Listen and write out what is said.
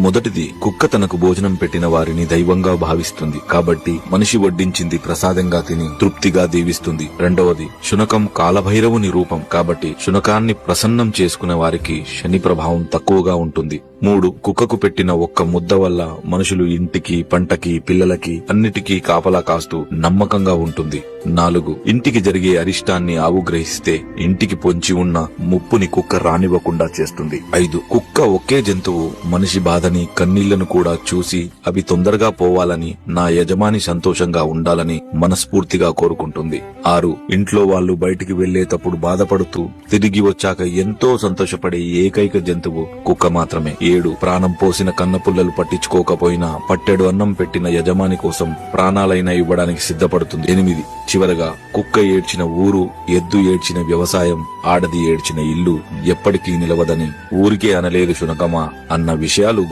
మొదటిది కుక్క తనకు భోజనం పెట్టిన వారిని దైవంగా భావిస్తుంది. కాబట్టి మనిషి వడ్డించింది ప్రసాదంగా తిని తృప్తిగా దీవిస్తుంది. రెండవది శునకం కాలభైరవుని రూపం. కాబట్టి శునకాన్ని ప్రసన్నం చేసుకునే వారికి శని ప్రభావం తక్కువగా ఉంటుంది. మూడు కుక్కకు పెట్టిన ఒక్క ముద్ద వల్ల మనుషులు ఇంటికి పంటకి పిల్లలకి అన్నిటికీ కాపలా కాస్తూ నమ్మకంగా ఉంటుంది. నాలుగు ఇంటికి జరిగే అరిష్టాన్ని ఆవు గ్రహిస్తే ఇంటికి పొంచి ఉన్న ముప్పుని కుక్క రానివ్వకుండా చేస్తుంది. ఐదు కుక్క ఒకే జంతువు మనిషి బాధ బాధని కన్నీళ్ళను కూడా చూసి అవి తొందరగా పోవాలని నా యజమాని సంతోషంగా ఉండాలని మనస్ఫూర్తిగా కోరుకుంటుంది. ఆరు ఇంట్లో వాళ్ళు బయటికి వెళ్ళేటప్పుడు బాధపడుతూ తిరిగి వచ్చాక ఎంతో సంతోషపడే ఏకైక జంతువు కుక్క మాత్రమే. ఏడు ప్రాణం పోసిన కన్నపుల్లలు పట్టించుకోకపోయినా పట్టెడు అన్నం పెట్టిన యజమాని కోసం ప్రాణాలైనా ఇవ్వడానికి సిద్ధపడుతుంది. ఎనిమిది చివరగా కుక్క ఏడ్చిన ఊరు ఎద్దు ఏడ్చిన వ్యవసాయం ఆడది ఏడ్చిన ఇల్లు ఎప్పటికీ నిలవదని ఊరికే అనలేదు శునకమా అన్న విషయాలు